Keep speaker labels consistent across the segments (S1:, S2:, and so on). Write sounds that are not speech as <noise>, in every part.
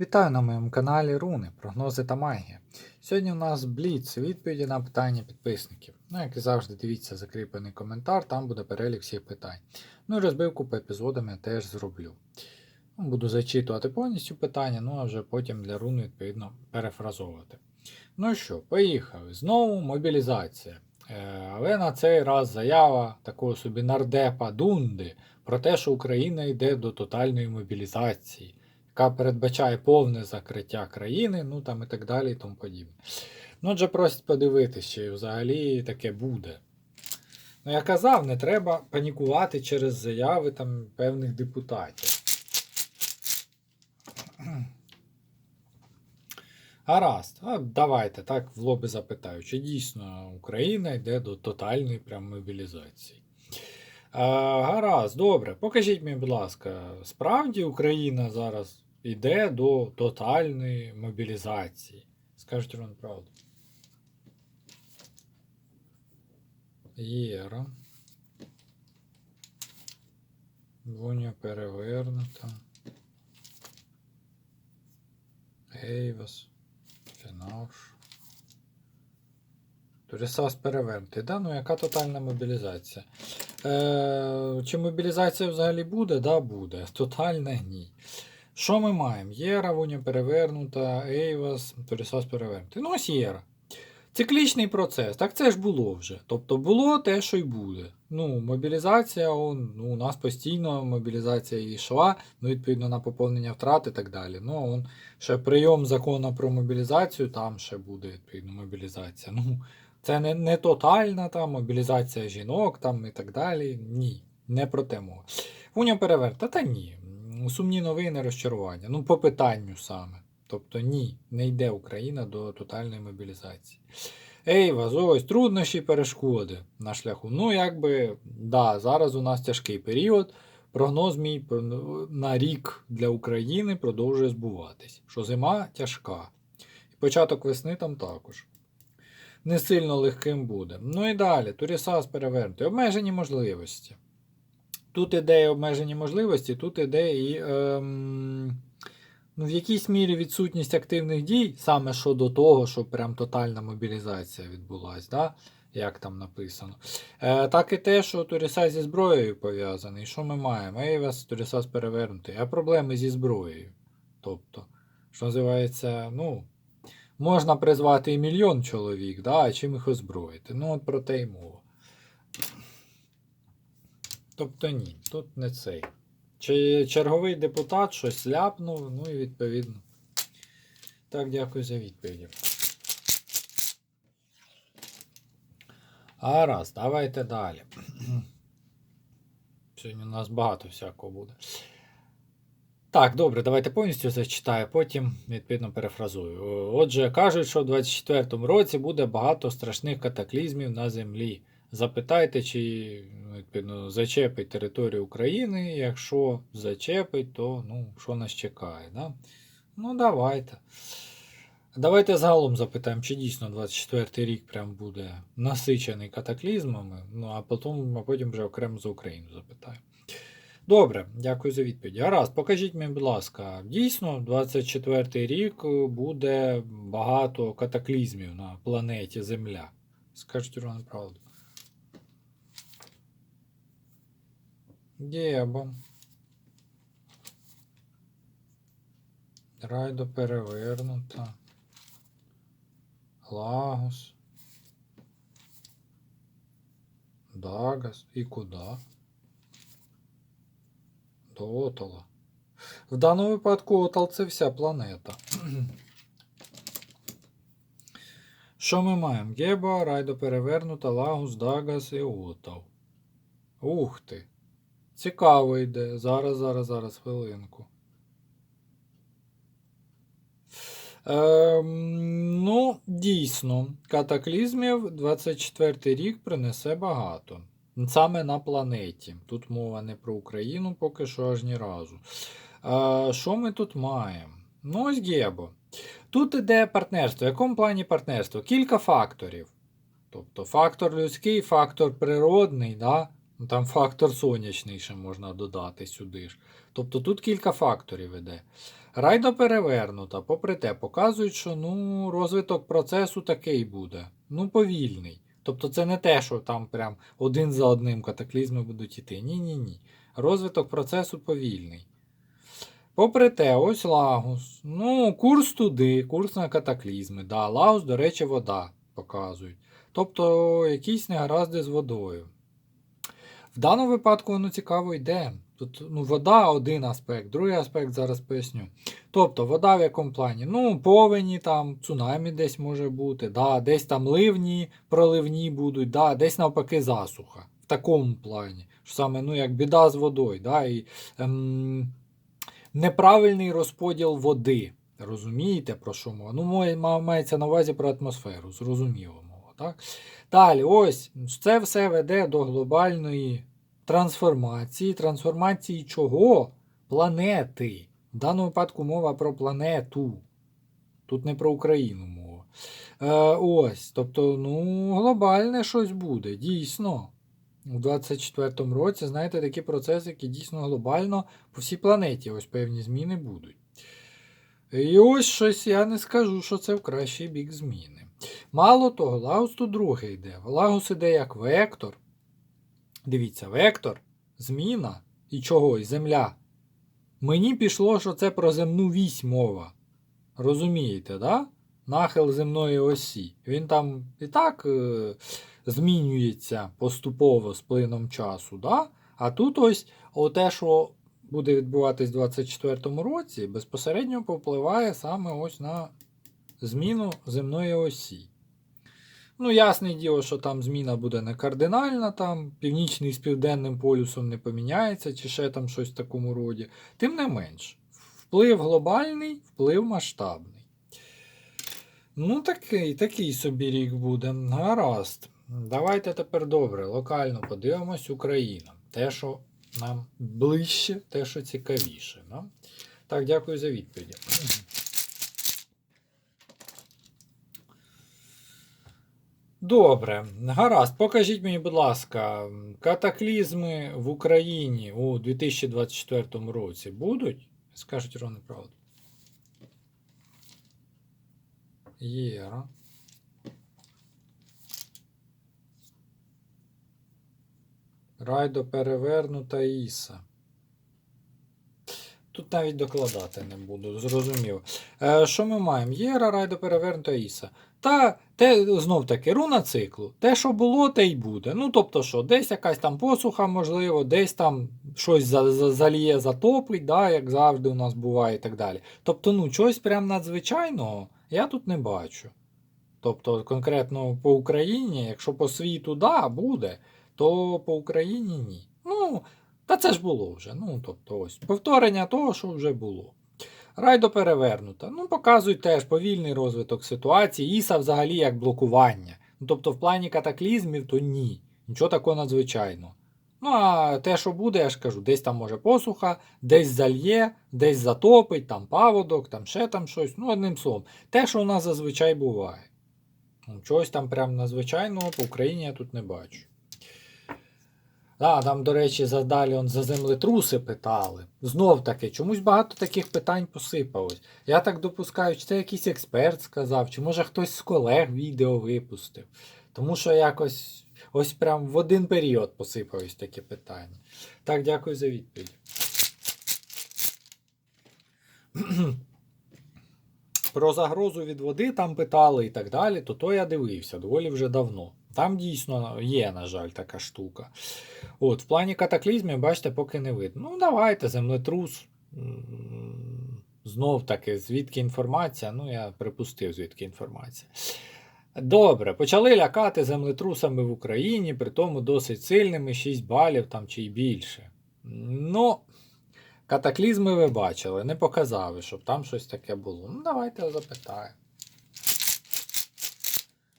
S1: Вітаю на моєму каналі Руни, прогнози та магія. Сьогодні у нас бліц, відповіді на питання підписників. Ну, як і завжди, дивіться закріплений коментар, там буде перелік всіх питань. Ну і розбивку по епізодам я теж зроблю. Ну, Буду зачитувати повністю питання, ну а вже потім для рун, відповідно, перефразовувати. Ну що, поїхали. Знову мобілізація. Е, але на цей раз заява такого собі нардепа Дунди про те, що Україна йде до тотальної мобілізації яка передбачає повне закриття країни, ну там і так далі, і тому подібне. Ну, отже, просять подивитися, чи взагалі таке буде. Ну, я казав, не треба панікувати через заяви там певних депутатів. Гаразд, а давайте так в лоби запитаю, чи дійсно Україна йде до тотальної прям мобілізації. А, гаразд, добре. Покажіть мені, будь ласка, справді Україна зараз йде до тотальної мобілізації. Скажіть вам правду. Єра. Воня перевернута. Ейвас. Фінаш. Турісас перевернутий. Да? Ну яка тотальна мобілізація? Е, Чи мобілізація взагалі буде? Да, буде. Тотальна ні. Що ми маємо? Єра, Воня перевернута, Ейвас, Торісас перевернутий. Ну, ось Єра. Циклічний процес. Так це ж було вже. Тобто було те, що й буде. Ну, мобілізація, он, ну, у нас постійно мобілізація йшла, ну, відповідно на поповнення втрат і так далі. Ну, он, ще прийом закону про мобілізацію, там ще буде відповідно мобілізація. Ну, це не, не тотальна там, мобілізація жінок там і так далі. Ні, не про те мова. Уня переверта, та ні. Сумні новини розчарування. Ну, по питанню саме. Тобто ні, не йде Україна до тотальної мобілізації. Ейва, ось труднощі перешкоди на шляху. Ну, якби, да, зараз у нас тяжкий період. Прогноз мій на рік для України продовжує збуватись. Що зима тяжка. І початок весни там також. Не сильно легким буде. Ну і далі, Турісас перевернутий. Обмежені можливості. Тут іде і обмежені можливості, тут іде і ем, ну, в якійсь мірі відсутність активних дій, саме щодо того, що прям тотальна мобілізація відбулася, да? як там написано. Е, Так і те, що Турісас зі зброєю пов'язаний. Що ми маємо? Ейвас, Турісас перевернутий. А проблеми зі зброєю. Тобто, що називається, ну, можна призвати і мільйон чоловік, да? а чим їх озброїти? Ну, от про те й мова. Тобто ні, тут не цей. Чи черговий депутат щось ляпнув, ну і відповідно. Так, дякую за відповіді. А раз, давайте далі. <clears throat> Сьогодні у нас багато всякого буде. Так, добре, давайте повністю зачитаю, потім відповідно перефразую. Отже, кажуть, що в 2024 році буде багато страшних катаклізмів на землі. Запитайте, чи ну, відповідно, зачепить територію України. Якщо зачепить, то ну, що нас чекає? Да? Ну, давайте. Давайте загалом запитаємо, чи дійсно 24 рік прям буде насичений катаклізмами, ну а потім, а потім вже окремо за Україну запитаємо. Добре, дякую за відповідь. Гаразд, покажіть мені, будь ласка, дійсно, 24 рік буде багато катаклізмів на планеті Земля. Скажіть вам правду. Дєбо. Райдо перевернута. Лагус. Дагас. І куди? До Отола. В даному випадку Отол це вся планета. <clears throat> Що ми маємо? Геба, Райдо перевернута, Лагус, Дагас і Отол. Ух ти! Цікаво йде. Зараз, зараз, зараз, хвилинку. Ем, ну, дійсно, катаклізмів 24 рік принесе багато. Саме на планеті. Тут мова не про Україну поки що аж ні разу. Е, що ми тут маємо? Ну, ось Гебо. Тут іде партнерство. В якому плані партнерство? Кілька факторів. Тобто фактор людський, фактор природний, да? Ну, Там фактор сонячний ще можна додати сюди ж. Тобто тут кілька факторів іде. Райдо перевернута, попри те, показують, що ну, розвиток процесу такий буде. Ну, повільний. Тобто це не те, що там прям один за одним катаклізми будуть іти. Ні-ні ні. Розвиток процесу повільний. Попри те, ось Лагус. Ну, курс туди, курс на катаклізми. Да, Лагус, до речі, вода показують. Тобто якісь негаразди з водою. В даному випадку воно цікаво йде. Тут ну, вода один аспект, другий аспект зараз поясню. Тобто, вода в якому плані? Ну, повені, там, цунамі десь може бути, да, десь там ливні, проливні будуть, да, десь навпаки засуха. В такому плані. Що саме, ну, як біда з водою. Да, і, ем, неправильний розподіл води. Розумієте, про що мова? Ну, має- мається на увазі про атмосферу, зрозуміло. Так? Далі, ось це все веде до глобальної трансформації. Трансформації чого? Планети. В даному випадку мова про планету. Тут не про Україну мова. Е, ось, тобто, ну, глобальне щось буде, дійсно. У 24-му році, знаєте, такі процеси, які дійсно глобально по всій планеті ось певні зміни будуть. І ось щось я не скажу, що це в кращий бік зміни. Мало того, Лагус тут другий йде. Лагус іде як вектор. Дивіться, вектор, зміна і чогось, земля. Мені пішло, що це про земну вісь мова. Розумієте, да? Нахил земної осі. Він там і так е, змінюється поступово з плином часу. Да? А тут ось те, що буде відбуватись у 24-му році, безпосередньо повпливає саме ось на зміну земної осі. Ну, ясне діло, що там зміна буде не кардинальна, там північний з південним полюсом не поміняється, чи ще там щось в такому роді. Тим не менш, вплив глобальний, вплив масштабний. Ну, такий, такий собі рік буде. Гаразд. Давайте тепер добре, локально подивимось Україна. Те, що нам ближче, те, що цікавіше. Да? Так, дякую за відповіді. Добре, гаразд. Покажіть мені, будь ласка, катаклізми в Україні у 2024 році будуть? Скажуть Ронни правду. Єра. Райдо перевернута Іса. Тут навіть докладати не буду, зрозумів. Е, що ми маємо? Єра, Райдо перевернута Іса. Та те знов таки руна циклу. Те, що було, те й буде. Ну, тобто, що, десь якась там посуха, можливо, десь там щось за, за, заліє, затопить, да, як завжди у нас буває і так далі. Тобто, ну, чогось прям надзвичайного я тут не бачу. Тобто, конкретно по Україні, якщо по світу да, буде, то по Україні ні. Ну, та це ж було вже. Ну, тобто, ось повторення того, що вже було. Райдо перевернута. Ну, показують теж повільний розвиток ситуації. Іса взагалі як блокування. Ну, тобто, в плані катаклізмів, то ні. Нічого такого надзвичайного. Ну, а те, що буде, я ж кажу, десь там може посуха, десь зальє, десь затопить, там паводок, там ще там щось. Ну, одним словом, те, що у нас зазвичай буває. Ну, Чогось там прям надзвичайного по Україні я тут не бачу. Да, там, до речі, задалі он за землетруси питали. Знов таки, чомусь багато таких питань посипалось. Я так допускаю, чи це якийсь експерт сказав, чи може хтось з колег відео випустив. Тому що якось ось прям в один період посипались такі питання. Так, дякую за відповідь. Про загрозу від води там питали і так далі, то то я дивився доволі вже давно. Там дійсно є, на жаль, така штука. От, В плані катаклізмів, бачите, поки не видно. Ну, давайте, землетрус. Знов таки, звідки інформація? Ну, я припустив, звідки інформація. Добре, почали лякати землетрусами в Україні, при тому досить сильними, 6 балів там чи й більше. Ну, катаклізми ви бачили, не показали, щоб там щось таке було. Ну, давайте запитаємо.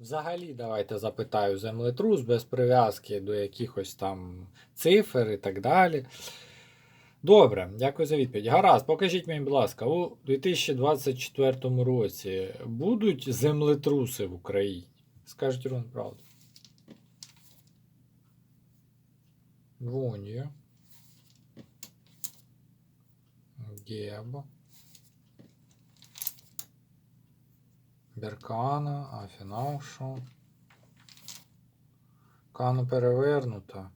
S1: Взагалі, давайте запитаю землетрус без прив'язки до якихось там цифр і так далі. Добре, дякую за відповідь. Гаразд, покажіть мені, будь ласка, у 2024 році будуть землетруси в Україні? Скажіть Рон, правду. Вонію. Гебо. Беркана, а фінал що? Кану перевернута.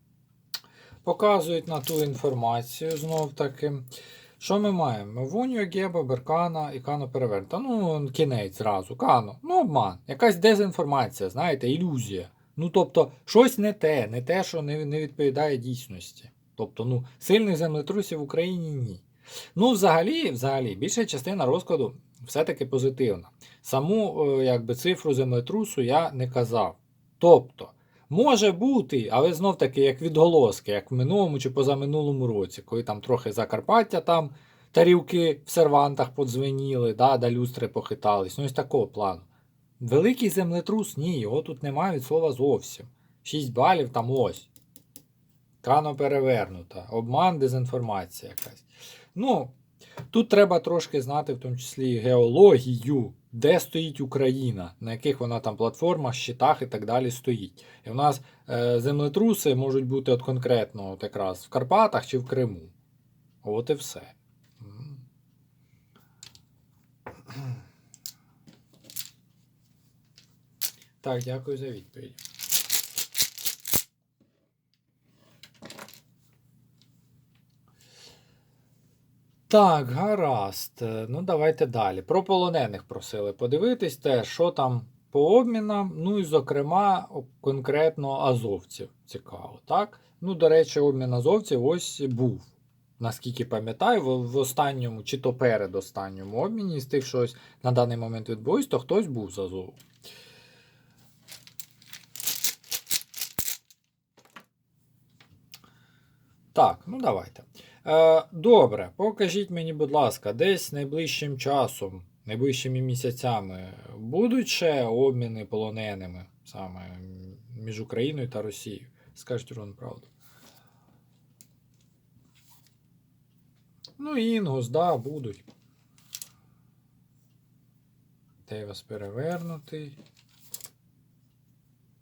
S1: Показують на ту інформацію знов таки. Що ми маємо? Вуньо, Геба, Беркана і Кано перевернута. Ну, кінець зразу. Кано. Ну, обман. Якась дезінформація, знаєте, ілюзія. Ну, тобто, щось не те, не те, що не відповідає дійсності. Тобто, ну, сильних землетрусів в Україні ні. Ну, взагалі, взагалі, більша частина розкладу все-таки позитивна. Саму е, якби, цифру землетрусу я не казав. Тобто, може бути, але знов таки, як відголоски, як в минулому чи позаминулому році, коли там трохи Закарпаття, там тарілки в сервантах подзвеніли, да, да люстри похитались. Ну, ось такого плану. Великий землетрус, ні, його тут немає від слова зовсім. 6 балів там ось. Кано перевернута. Обман, дезінформація якась. Ну, тут треба трошки знати, в тому числі геологію, де стоїть Україна, на яких вона там платформах, щитах і так далі стоїть. І в нас е, землетруси можуть бути от конкретно от якраз в Карпатах чи в Криму. От і все. Так, дякую за відповідь. Так, гаразд. Е, Ну, давайте далі. Про полонених просили подивитись те, що там по обмінам. Ну і, зокрема, конкретно азовців. Цікаво, так? Ну, до речі, обмін азовців ось був. Наскільки пам'ятаю, в, останньому чи то передостанньому обміні з тих, що ось на даний момент відбулось, то хтось був з Азову. Так, ну давайте. Е, добре, покажіть мені, будь ласка, десь найближчим часом, найближчими місяцями будуть ще обміни полоненими саме між Україною та Росією. Скажіть Рон правду. Ну, Інгус, да, будуть. Тейвас перевернутий.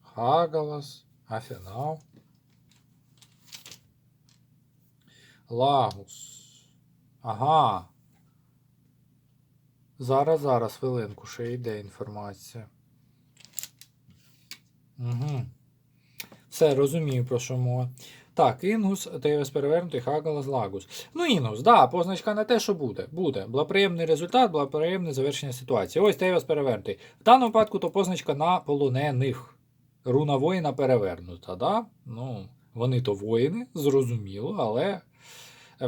S1: Хагалас. Афінал. Лагус. Ага. Зараз, зараз, хвилинку, ще йде інформація. Угу. Все, розумію, про що мова. Так, Інгус, ТВС перевернутий, Хагалас, Лагус. Ну, Інгус, да, позначка не те, що буде. Буде. Благоприємний результат, благоприємне завершення ситуації. Ось ТВС перевернутий. В даному випадку то позначка на полонених. Руна воїна перевернута, да? Ну, вони то воїни, зрозуміло, але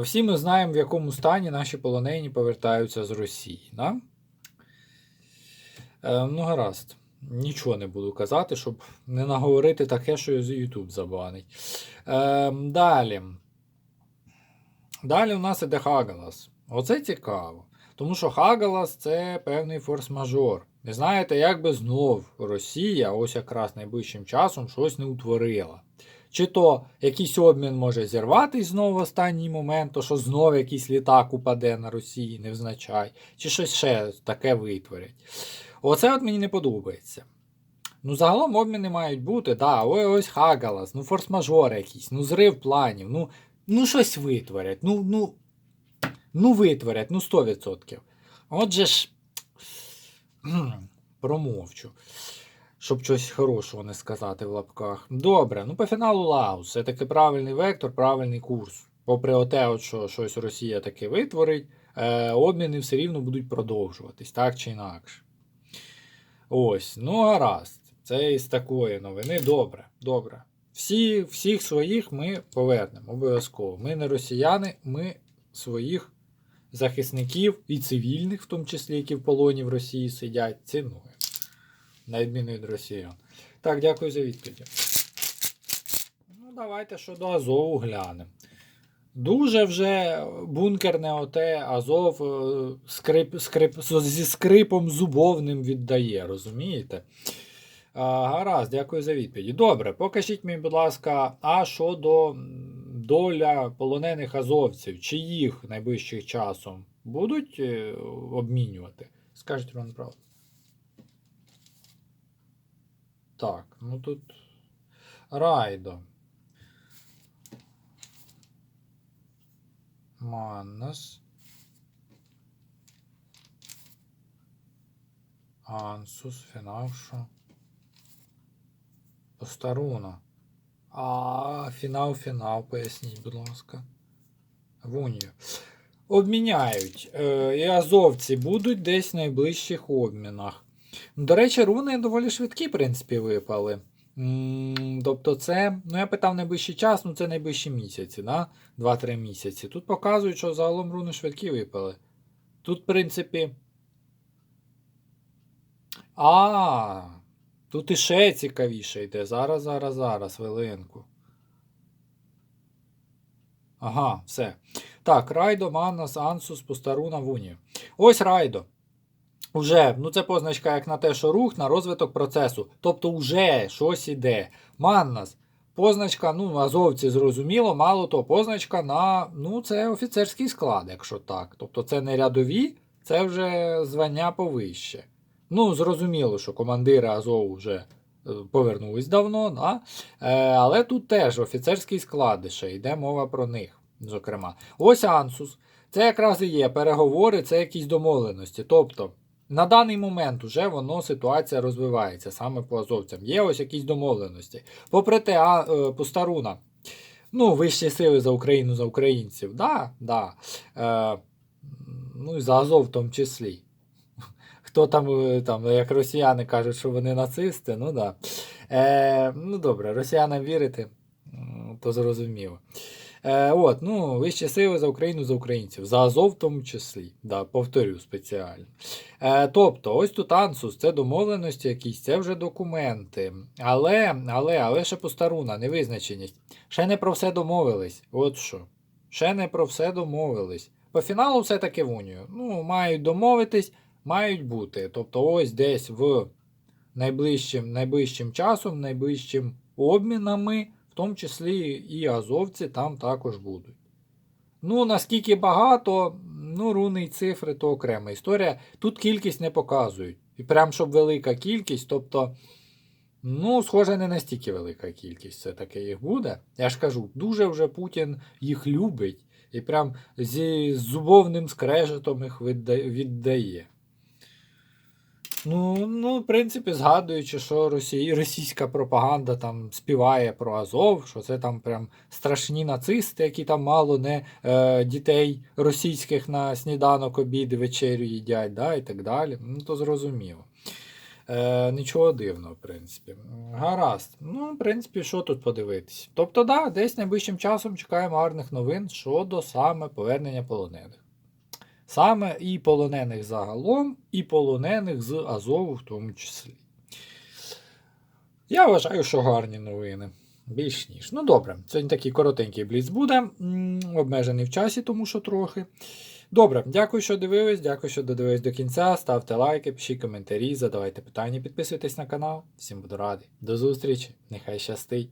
S1: всі ми знаємо, в якому стані наші полонені повертаються з Росії. Да? Е, ну, гаразд. Нічого не буду казати, щоб не наговорити таке, що YouTube забанить. Е, далі. Далі у нас іде Хагалас. Оце цікаво. Тому що Хагалас це певний форс-мажор. Ви знаєте, як би знов Росія ось якраз найближчим часом щось не утворила. Чи то якийсь обмін може зірватися знову в останній момент, то що знову якийсь літак упаде на Росії, невзначай, чи щось ще таке витворять. Оце от мені не подобається. Ну, загалом обміни мають бути, да, ой, ось Хагалас, ну форс-мажор якийсь, ну зрив планів, ну, ну щось витворять, ну, ну, ну витворять, ну 100%. Отже ж, промовчу щоб щось хорошого не сказати в лапках. Добре, ну по фіналу Лаус. Це таки правильний вектор, правильний курс. Попри от що щось Росія таки витворить, е, обміни все рівно будуть продовжуватись, так чи інакше. Ось, ну гаразд. Це із такої новини. Добре, добре. Всі, Всіх своїх ми повернемо обов'язково. Ми не росіяни, ми своїх захисників і цивільних, в тому числі, які в полоні в Росії сидять, цінуємо на відміну від росіян. Так, дякую за відповідь. Ну, давайте щодо Азову глянемо. Дуже вже бункерне оте Азов е, скрип, скрип, зі скрипом зубовним віддає, розумієте? А, гаразд, дякую за відповідь. Добре, покажіть мені, будь ласка, а щодо доля полонених азовців, чи їх найближчим часом будуть е, обмінювати? Скажіть вам правду. Так, ну тут Райдо. Маннас. Ансус, фінал, що? Постаруна. А, фінал, фінал, поясніть, будь ласка. Вунію. Обміняють. Е, і азовці будуть десь в найближчих обмінах. До речі, руни доволі швидкі, в принципі, випали. Тобто, це, ну я питав найближчий час, ну це найближчі місяці, да? 2-3 місяці. Тут показують, що загалом руни швидкі випали. Тут, в принципі. А, тут іще цікавіше йде. Зараз, зараз, зараз, хвилинку. Ага, все. Так, Райдо, Маннас, Ансус, Постаруна, Вунію. Ось Райдо. Уже, ну це позначка як на те, що рух на розвиток процесу. Тобто уже щось іде. Маннас. Позначка, ну, азовці зрозуміло, мало того, позначка на, ну, це офіцерський склад, якщо так. Тобто це не рядові, це вже звання повище. Ну, зрозуміло, що командири Азов вже е, повернулись давно, да? е, але тут теж офіцерський склад ще йде мова про них, зокрема. Ось Ансус. Це якраз і є переговори, це якісь домовленості. Тобто, на даний момент уже воно ситуація розвивається саме по азовцям. Є ось якісь домовленості. Попри те, а, е, Постаруна. Ну, вищі сили за Україну, за українців. Да, да. Е, ну і за Азов в тому числі. Хто там, е, там, як росіяни кажуть, що вони нацисти, ну да. Е, ну добре, росіянам вірити, то зрозуміло. Е, от, ну, вищі сили за Україну, за українців, за Азов в тому числі. Да, повторю спеціально. Е, тобто, ось тут Ансус, це домовленості якісь, це вже документи. Але, але, але ще постаруна, невизначеність. Ще не про все домовились. От що. Ще не про все домовились. По фіналу все-таки в унію. Ну, мають домовитись, мають бути. Тобто, ось десь в найближчим, найближчим часом, найближчим обмінами, в тому числі і азовці там також будуть. Ну, наскільки багато, ну, руни і цифри то окрема історія. Тут кількість не показують. І прям щоб велика кількість, тобто, ну, схоже, не настільки велика кількість все-таки їх буде. Я ж кажу, дуже вже Путін їх любить і прям зі зубовним скрежетом їх віддає. Ну, ну, в принципі, згадуючи, що Росії, російська пропаганда там співає про Азов, що це там прям страшні нацисти, які там мало не е, дітей російських на сніданок, обід, вечерю їдять, да, і так далі. Ну, то зрозуміло. Е, нічого дивного, в принципі. Гаразд. Ну, в принципі, що тут подивитись? Тобто, да, десь найближчим часом чекаємо гарних новин щодо саме повернення полонених. Саме і полонених загалом, і полонених з Азову в тому числі. Я вважаю, що гарні новини. Більш ніж. Ну добре, сьогодні такий коротенький бліц буде. Обмежений в часі, тому що трохи. Добре, дякую, що дивились, дякую, що додивились до кінця. Ставте лайки, пишіть коментарі, задавайте питання, підписуйтесь на канал. Всім буду радий. До зустрічі, нехай щастить.